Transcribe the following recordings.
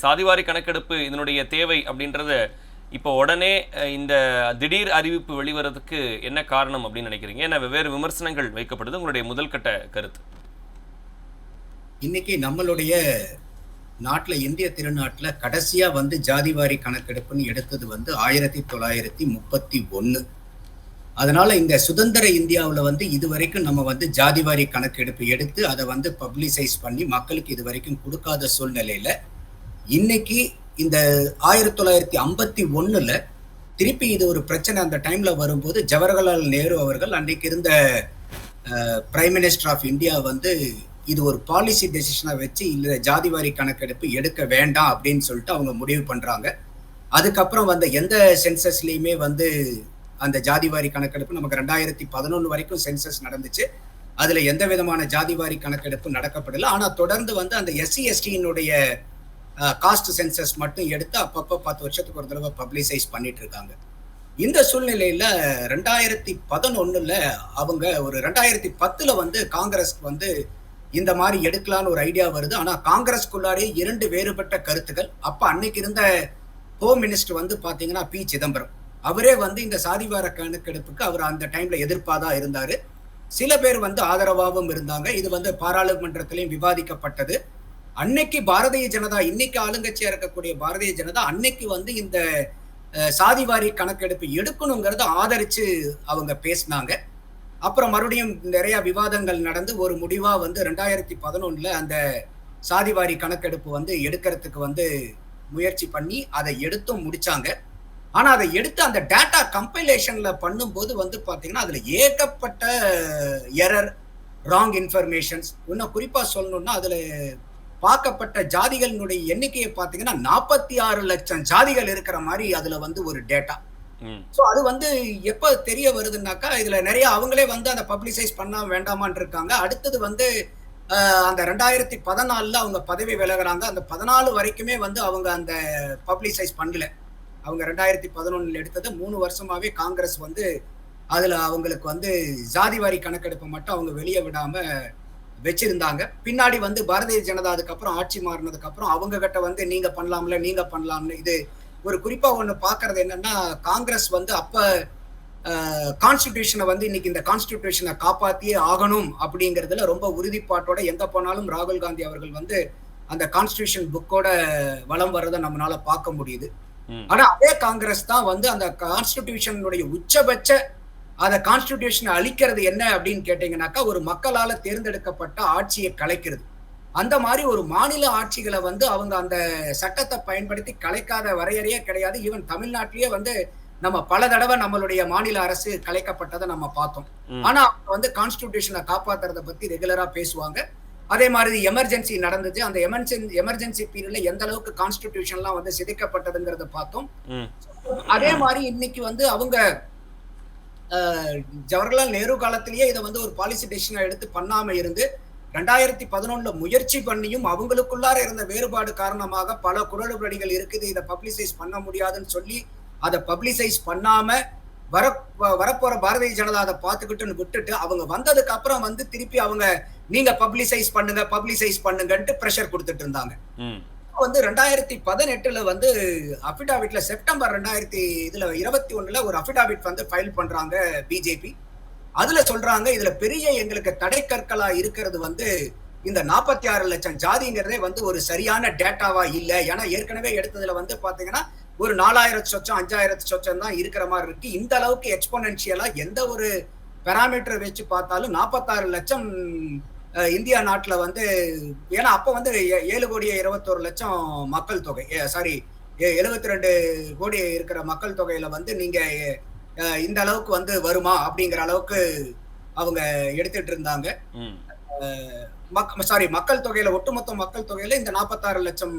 சாதிவாரி கணக்கெடுப்பு இதனுடைய தேவை அப்படின்றத இப்போ உடனே இந்த திடீர் அறிவிப்பு வெளிவரதுக்கு என்ன காரணம் அப்படின்னு நினைக்கிறீங்க? ஏன்னா வெவ்வேறு விமர்சனங்கள் வைக்கப்படுது. உங்களுடைய முதல் கட்ட கருத்து. இன்னைக்கு நம்மளுடைய நாட்டில் இந்திய திருநாட்டில் கடைசியாக வந்து ஜாதிவாரி கணக்கெடுப்புன்னு எடுத்தது வந்து ஆயிரத்தி தொள்ளாயிரத்தி முப்பத்தி ஒன்று அதனால இந்த சுதந்திர இந்தியாவில் வந்து இது வரைக்கும் நம்ம வந்து ஜாதிவாரி கணக்கெடுப்பு எடுத்து அதை வந்து பப்ளிசைஸ் பண்ணி மக்களுக்கு இது வரைக்கும் கொடுக்காத சூழ்நிலையில் இன்னைக்கு இந்த ஆயிரத்தி தொள்ளாயிரத்தி ஐம்பத்தி ஒண்ணுல திருப்பி இது ஒரு பிரச்சனை அந்த டைம்ல வரும்போது ஜவஹர்லால் நேரு அவர்கள் அன்னைக்கு இருந்த பிரைம் மினிஸ்டர் ஆஃப் இந்தியா வந்து இது ஒரு பாலிசி டெசிஷனை வச்சு இல்ல ஜாதிவாரி கணக்கெடுப்பு எடுக்க வேண்டாம் அப்படின்னு சொல்லிட்டு அவங்க முடிவு பண்றாங்க. அதுக்கப்புறம் வந்த எந்த சென்சஸ்லயுமே வந்து அந்த ஜாதிவாரி கணக்கெடுப்பு நமக்கு ரெண்டாயிரத்தி பதினொன்று வரைக்கும் சென்சஸ் நடந்துச்சு. அதுல எந்த விதமான ஜாதிவாரி கணக்கெடுப்பு நடக்கப்படல. ஆனா தொடர்ந்து வந்து அந்த எஸ்சி எஸ்டியினுடைய காஸ்ட் சென்சஸ் மட்டும் எடுத்து அப்பப்போ பத்து வருஷத்துக்கு ஒரு தடவை பப்ளிசைஸ் பண்ணிட்டு இருக்காங்க இந்த சூழ்நிலையில ரெண்டாயிரத்தி பதினொன்னுல அவங்க ஒரு ரெண்டாயிரத்தி பத்துல வந்து காங்கிரஸ்க்கு வந்து இந்த மாதிரி எடுக்கலான்னு ஒரு ஐடியா வருது. ஆனா காங்கிரஸ்க்குள்ளாரே இரண்டு வேறுபட்ட கருத்துக்கள் அப்ப அன்னைக்கு இருந்த ஹோம் மினிஸ்டர் வந்து பாத்தீங்கன்னா பி சிதம்பரம். அவரே வந்து இந்த சாதிவார கணக்கெடுப்புக்கு அவர் அந்த டைம்ல எதிர்ப்பாதான் இருந்தாரு. சில பேர் வந்து ஆதரவாகவும் இருந்தாங்க. இது வந்து பாராளுமன்றத்திலையும் விவாதிக்கப்பட்டது. அன்னைக்கு பாரதிய ஜனதா இன்னைக்கு ஆளுங்கட்சியா இருக்கக்கூடிய பாரதிய ஜனதா அன்னைக்கு வந்து இந்த சாதிவாரி கணக்கெடுப்பு எடுக்கணுங்கிறத ஆதரிச்சு அவங்க பேசினாங்க. அப்புறம் மறுபடியும் நிறைய விவாதங்கள் நடந்து ஒரு முடிவா வந்து ரெண்டாயிரத்தி பதினொன்னுல அந்த சாதிவாரி கணக்கெடுப்பு வந்து எடுக்கிறதுக்கு வந்து முயற்சி பண்ணி அதை எடுத்தும் முடிச்சாங்க. ஆனா அதை எடுத்து அந்த டேட்டா கம்பைலேஷன்ல பண்ணும்போது வந்து பாத்தீங்கன்னா அதுல ஏகப்பட்ட எரர் ராங் இன்ஃபர்மேஷன்ஸ் இன்னும் குறிப்பா சொல்லணும்னா அதுல பார்க்கப்பட்ட ஜாதிகளினுடைய எண்ணிக்கையை பார்த்தீங்கன்னா நாற்பத்தி ஆறு லட்சம் ஜாதிகள் இருக்கிற மாதிரி அதுல வந்து ஒரு டேட்டா ஸோ அது வந்து எப்போ தெரிய வருதுன்னாக்கா இதுல நிறைய அவங்களே வந்து அந்த பப்ளிசைஸ் பண்ண வேண்டாமான்னு இருக்காங்க. அடுத்தது வந்து அந்த ரெண்டாயிரத்தி பதினாலுல அவங்க பதவி விலகுறாங்க. அந்த பதினாலு வரைக்குமே வந்து அவங்க அந்த பப்ளிசைஸ் பண்ணல. அவங்க ரெண்டாயிரத்தி பதினொன்னுல எடுத்தது மூணு வருஷமாவே காங்கிரஸ் வந்து அதுல அவங்களுக்கு வந்து ஜாதிவாரி கணக்கெடுப்பை மட்டும் அவங்க வெளியே விடாம வச்சிருந்தாங்க. பின்னாடி வந்து பாரதிய ஜனதா அதுக்கப்புறம் ஆட்சி மாறினதுக்கு அப்புறம் அவங்க கிட்ட வந்து நீங்க பண்ணலாம்ல நீங்க பண்ணலாம்னு இது ஒரு குறிப்பா ஒண்ணு பாக்குறது என்னன்னா காங்கிரஸ் வந்து அப்ப கான்ஸ்டிடியூஷனை வந்து இன்னைக்கு இந்த கான்ஸ்டிடியூஷனை காப்பாத்தியே ஆகணும் அப்படிங்கறதுல ரொம்ப உறுதிப்பாட்டோட எங்க போனாலும் ராகுல் காந்தி அவர்கள் வந்து அந்த கான்ஸ்டிடியூஷன் புக்கோட வலம் வர்றதை நம்மளால பார்க்க முடியுது. ஆனா அதே காங்கிரஸ் தான் வந்து அந்த கான்ஸ்டிடியூஷனுடைய உச்சபட்ச அந்த கான்ஸ்டிடியூஷனை அழிக்கிறது என்ன அப்படின்னு கேட்டீங்கன்னாக்கா ஒரு மக்களால தேர்ந்தெடுக்கப்பட்ட ஆட்சியை கலைக்கிறது. அந்த மாதிரி ஒரு மாநில ஆட்சிகளை வந்து அவங்க அந்த சட்டத்தை பயன்படுத்தி கலைக்காத வரையறையே கிடையாது. ஈவன் தமிழ்நாட்டிலேயே வந்து நம்ம பல தடவை நம்மளுடைய மாநில அரசு கலைக்கப்பட்டதை நம்ம பார்த்தோம். ஆனா அவங்க வந்து கான்ஸ்டிடியூஷனை காப்பாத்துறத பத்தி ரெகுலரா பேசுவாங்க. அதே மாதிரி எமர்ஜென்சி நடந்துச்சு. அந்த எமர்ஜென்சி எமர்ஜென்சி பீரியட்ல எந்த அளவுக்கு கான்ஸ்டிடியூஷன்லாம் வந்து சிதைக்கப்பட்டதுங்கிறத பார்த்தோம். அதே மாதிரி இன்னைக்கு வந்து அவங்க ஜவஹர்லால் நேரு காலத்திலேயே இதை வந்து ஒரு பாலிசி டெசிஷனாக எடுத்து பண்ணாம இருந்து ரெண்டாயிரத்தி பதினொன்னுல முயற்சி பண்ணியும் அவங்களுக்குள்ளார இருந்த வேறுபாடு காரணமாக பல குரலுபடிகள் இருக்குது. இதை பப்ளிசைஸ் பண்ண முடியாதுன்னு சொல்லி அதை பப்ளிசைஸ் பண்ணாம வர வ- வரப்போற பாரதிய ஜனதா அதை பார்த்துக்கிட்டுன்னு விட்டுட்டு அவங்க வந்ததுக்கு அப்புறம் வந்து திருப்பி அவங்க நீங்க பப்ளிசைஸ் பண்ணுங்க பப்ளிசைஸ் பண்ணுங்கன்ட்டு ப்ரெஷர் கொடுத்துட்டு இருந்தாங்க. ம். வந்து ரெண்டாயிரத்தி பதினெட்டுல வந்து அபிடாவிட்ல செப்டம்பர் ரெண்டாயிரத்தி இதுல இருபத்தி ஒண்ணுல ஒரு அபிடாவிட் வந்து ஃபைல் பண்றாங்க பிஜேபி அதுல சொல்றாங்க இதுல பெரிய எங்களுக்கு தடைக்கற்களா இருக்கிறது வந்து இந்த நாற்பத்தி ஆறு லட்சம் ஜாதிங்கிறதே வந்து ஒரு சரியான டேட்டாவா இல்ல. ஏன்னா ஏற்கனவே எடுத்ததுல வந்து பாத்தீங்கன்னா ஒரு நாலாயிரத்து சொச்சம் அஞ்சாயிரத்து சொச்சம் தான் இருக்கிற மாதிரி இருக்கு. இந்த அளவுக்கு எக்ஸ்போனன்ஷியலா எந்த ஒரு பெராமீட்டர் வச்சு பார்த்தாலும் நாற்பத்தாறு லட்சம் இந்தியா நாட்டுல வந்து ஏன்னா அப்ப வந்து ஏழு கோடியே இருபத்தோரு லட்சம் மக்கள் தொகை. சாரி எழுபத்தி ரெண்டு கோடி இருக்கிற மக்கள் தொகையில வந்து நீங்க இந்த அளவுக்கு வந்து வருமா அப்படிங்கிற அளவுக்கு அவங்க எடுத்துட்டு இருந்தாங்க. சாரி மக்கள் தொகையில ஒட்டுமொத்த மக்கள் தொகையில இந்த நாற்பத்தாறு லட்சம்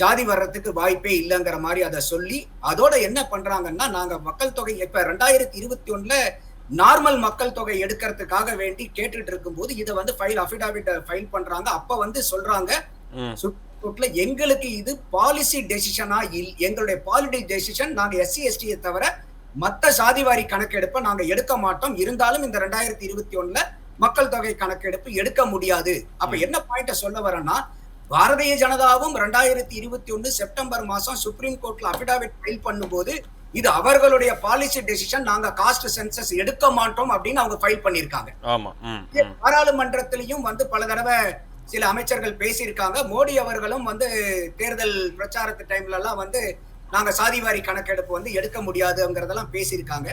ஜாதி வர்றதுக்கு வாய்ப்பே இல்லைங்கிற மாதிரி அதை சொல்லி அதோட என்ன பண்றாங்கன்னா நாங்க மக்கள் தொகை இப்ப ரெண்டாயிரத்தி இருபத்தி ஒண்ணுல நார்மல் மக்கள் தொகை எடுக்கிறதுக்காக வேண்டி கேட்டுட்டு இருக்கும்போது இதை வந்து ஃபைல் அஃபிடாவிட் ஃபைல் பண்றாங்க. அப்ப வந்து சொல்றாங்க கோர்ட்ல எங்களுக்கு இது பாலிசி டெசிஷனா இல் எங்களுடைய பாலிசி டெசிஷன் நாங்க எஸ்சி எஸ்டியை தவிர மத்த சாதிவாரி கணக்கெடுப்பை நாங்க எடுக்க மாட்டோம். இருந்தாலும் இந்த ரெண்டாயிரத்தி இருபத்தி ஒண்ணுல மக்கள் தொகை கணக்கெடுப்பு எடுக்க முடியாது. அப்ப. என்ன பாயிண்ட சொல்ல வரேன்னா பாரதிய ஜனதாவும் ரெண்டாயிரத்தி இருபத்தி ஒண்ணு செப்டம்பர் மாசம் சுப்ரீம் கோர்ட்ல அபிடாவிட் ஃபைல் பண்ணும்போது இது அவர்களுடைய பாலிசி டெசிஷன் நாங்க காஸ்ட் சென்சஸ் எடுக்க மாட்டோம் அப்படின்னு அவங்க ஃபைல் பண்ணிருக்காங்க பாராளுமன்றத்திலையும் வந்து பல தடவை சில அமைச்சர்கள் பேசியிருக்காங்க. மோடி அவர்களும் வந்து தேர்தல் பிரச்சாரத்து டைம்ல எல்லாம் வந்து நாங்க சாதிவாரி கணக்கெடுப்பு வந்து எடுக்க முடியாதுங்கிறதெல்லாம் பேசியிருக்காங்க.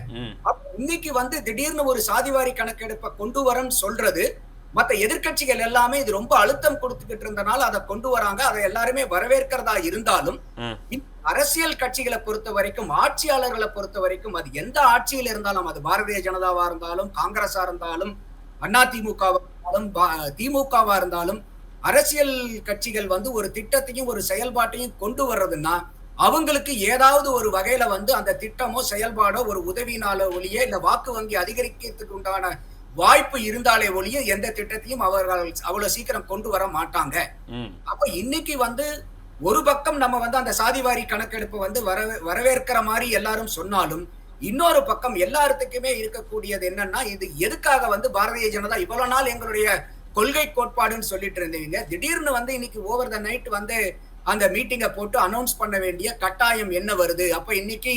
இன்னைக்கு வந்து திடீர்னு ஒரு சாதிவாரி கணக்கெடுப்பை கொண்டு வரன்னு சொல்றது மத்த எதிர்க்கட்சிகள் எல்லாமே இது ரொம்ப அழுத்தம் கொடுத்துக்கிட்டு இருந்தனால அதை கொண்டு வராங்க. அதை எல்லாருமே வரவேற்கிறதா இருந்தாலும் அரசியல் கட்சிகளை பொறுத்த வரைக்கும் ஆட்சியாளர்களை பொறுத்த வரைக்கும் அது எந்த ஆட்சியில் இருந்தாலும் அது பாரதிய ஜனதாவா இருந்தாலும் காங்கிரஸா இருந்தாலும் அண்ணா திமுகவா இருந்தாலும் திமுகவா இருந்தாலும் அரசியல் கட்சிகள் வந்து ஒரு திட்டத்தையும் ஒரு செயல்பாட்டையும் கொண்டு வர்றதுன்னா அவங்களுக்கு ஏதாவது ஒரு வகையில வந்து அந்த திட்டமோ செயல்பாடோ ஒரு உதவினால ஒழிய இந்த வாக்கு வங்கி அதிகரிக்கிறதுக்கு உண்டான வாய்ப்பு இருந்தாலே ஒழிய எந்த திட்டத்தையும் அவர்கள் அவ்வளவு சீக்கிரம் கொண்டு வர மாட்டாங்க. அப்ப இன்னைக்கு வந்து ஒரு பக்கம் நம்ம வந்து அந்த சாதிவாரி கணக்கெடுப்பு வந்து வர வரவேற்கிற மாதிரி எல்லாரும் சொன்னாலும் இன்னொரு பக்கம் எல்லாத்துக்குமே இருக்கக்கூடியது என்னன்னா இது எதுக்காக வந்து பாரதிய ஜனதா இவ்வளவு நாள் எங்களுடைய கொள்கை கோட்பாடுன்னு சொல்லிட்டு இருந்தீங்க. திடீர்னு வந்து இன்னைக்கு ஓவர் த நைட் வந்து அந்த மீட்டிங்கை போட்டு அனௌன்ஸ் பண்ண வேண்டிய கட்டாயம் என்ன வருது? அப்ப இன்னைக்கு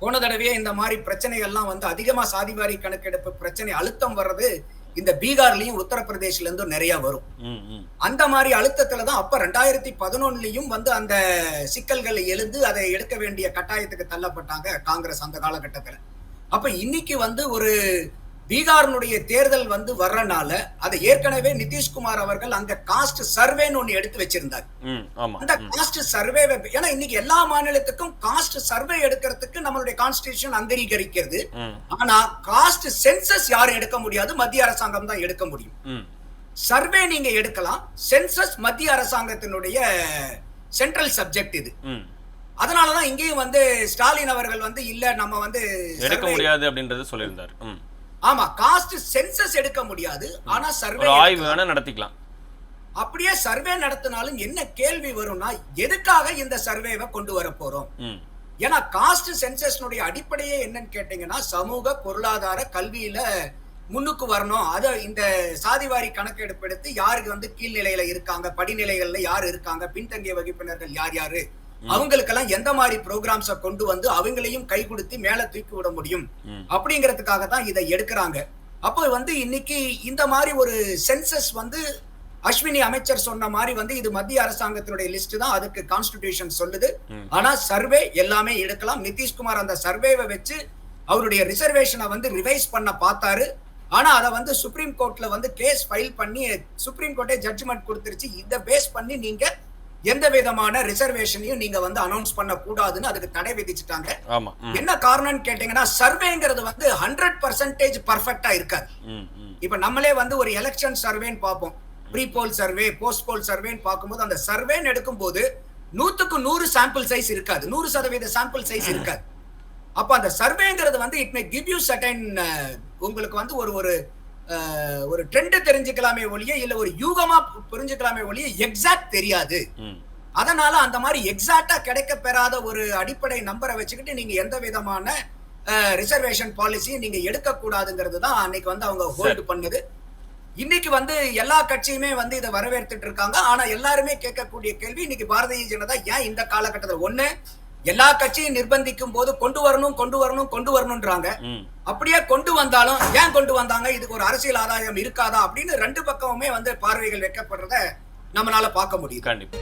போன தடவையே இந்த மாதிரி பிரச்சனைகள்லாம் வந்து அதிகமா சாதிவாரி கணக்கெடுப்பு பிரச்சனை அழுத்தம் வர்றது இந்த பீகார்லயும் உத்தரப்பிரதேஷ்ல இருந்தும் நிறைய வரும். அந்த மாதிரி அழுத்தத்துல தான் அப்ப ரெண்டாயிரத்தி பதினொன்னுலயும் வந்து அந்த சிக்கல்கள் எழுந்து அதை எடுக்க வேண்டிய கட்டாயத்துக்கு தள்ளப்பட்டாங்க காங்கிரஸ் அந்த காலகட்டத்துல. அப்ப இன்னைக்கு வந்து ஒரு பீகாரினுடைய தேர்தல் வந்து வர்றனால அதை ஏற்கனவே நிதிஷ்குமார் அவர்கள் அங்க காஸ்ட் சர்வேன்னு ஒண்ணு எடுத்து வச்சிருந்தார். அந்த காஸ்ட் சர்வே ஏன்னா இன்னைக்கு எல்லா மாநிலத்துக்கும் காஸ்ட் சர்வே எடுக்கிறதுக்கு நம்மளுடைய கான்ஸ்டிடியூஷன் அங்கீகரிக்கிறது. ஆனா காஸ்ட் சென்சஸ் யாரும் எடுக்க முடியாது மத்திய அரசாங்கம் தான் எடுக்க முடியும். சர்வே நீங்க எடுக்கலாம். சென்சஸ் மத்திய அரசாங்கத்தினுடைய சென்ட்ரல் சப்ஜெக்ட் இது. அதனாலதான் இங்கேயும் வந்து ஸ்டாலின் அவர்கள் வந்து இல்ல நம்ம வந்து எடுக்க முடியாது அப்படின்றது சொல்லியிருந்தார். ஆமா காஸ்ட் சென்சஸ் எடுக்க முடியாது. ஆனா சர்வே ஆய்வு வேணா நடத்திக்கலாம். அப்படியே சர்வே நடத்தினாலும் என்ன கேள்வி வரும்னா எதுக்காக இந்த சர்வேவை கொண்டு வர போறோம்? ஏன்னா காஸ்ட் சென்சஸ்னுடைய அடிப்படையே என்னன்னு கேட்டீங்கன்னா சமூக பொருளாதார கல்வியில முன்னுக்கு வரணும். அது இந்த சாதிவாரி கணக்கெடுப்பு எடுத்து யாருக்கு வந்து கீழ்நிலையில இருக்காங்க படிநிலைகள்ல யார் இருக்காங்க பின்தங்கிய வகுப்பினர்கள் யார் யாரு? அவங்களுக்கெல்லாம் எந்த மாதிரி ப்ரோக்ராம்ஸ கொண்டு வந்து அவங்களையும் கை கொடுத்து மேல தூக்கி விட முடியும்? அப்படிங்கிறதுக்காக தான் இதை எடுக்கிறாங்க. அப்போ வந்து இன்னைக்கு இந்த மாதிரி ஒரு சென்சஸ் வந்து அஸ்வினி அமைச்சர் சொன்ன மாதிரி வந்து இது மத்திய அரசாங்கத்தினுடைய லிஸ்ட் தான். அதுக்கு கான்ஸ்டிடியூஷன் சொல்லுது. ஆனா சர்வே எல்லாமே எடுக்கலாம். நிதிஷ்குமார் அந்த சர்வேவை வச்சு அவருடைய ரிசர்வேஷனை வந்து ரிவைஸ் பண்ண பார்த்தாரு. ஆனா அதை வந்து சுப்ரீம் கோர்ட்ல வந்து கேஸ் ஃபைல் பண்ணி சுப்ரீம் கோர்ட்டே ஜட்ஜ்மெண்ட் கொடுத்துருச்சு. இதை பேஸ் பண்ணி நீங்க எந்த விதமான ரிசர்வேஷனையும் நீங்க வந்து அனௌன்ஸ் பண்ண கூடாதுன்னு அதுக்கு தடை விதிச்சுட்டாங்க. என்ன காரணம்னு கேட்டீங்கன்னா சர்வேங்கிறது வந்து ஹண்ட்ரட் பர்சன்டேஜ் பர்ஃபெக்டா இருக்காது. இப்ப நம்மளே வந்து ஒரு எலெக்ஷன் சர்வேன்னு பார்ப்போம். Pre poll survey post poll சர்வேன்னு பார்க்கும்போது அந்த சர்வேன்னு எடுக்கும்போது நூத்துக்கு நூறு சாம்பிள் சைஸ் இருக்காது. நூறு சதவீத சாம்பிள் சைஸ் இருக்காது. அப்ப அந்த சர்வேங்கிறது வந்து it may give you certain உங்களுக்கு வந்து ஒரு ஒரு ஒரு ட்ரெண்ட் தெரிஞ்சுக்கலாமே ஒழிய இல்ல ஒரு யூகமா புரிஞ்சுக்கலாமே ஒழிய எக்ஸாக்ட் தெரியாது. அதனால அந்த மாதிரி எக்ஸாக்டா கிடைக்க பெறாத ஒரு அடிப்படை நம்பரை வச்சுக்கிட்டு நீங்க எந்த விதமான ரிசர்வேஷன் பாலிசியும் நீங்க எடுக்க கூடாதுங்கிறது தான் அன்னைக்கு வந்து அவங்க ஹோல்டு பண்ணுது. இன்னைக்கு வந்து எல்லா கட்சியுமே வந்து இதை வரவேற்றுட்டு இருக்காங்க. ஆனா எல்லாருமே கேட்கக்கூடிய கேள்வி இன்னைக்கு பாரதிய ஜனதா ஏன் இந்த காலகட்டத்தில் ஒண்ணு எல்லா கட்சியும் நிர்பந்திக்கும் போது கொண்டு வரணும் கொண்டு வரணும் கொண்டு வரணும்ன்றாங்க. அப்படியே கொண்டு வந்தாலும் ஏன் கொண்டு வந்தாங்க? இதுக்கு ஒரு அரசியல் ஆதாயம் இருக்காதா? அப்படின்னு ரெண்டு பக்கமுமே வந்து பார்வைகள் வைக்கப்படுறத நம்மளால பார்க்க முடியுது. கண்டிப்பா.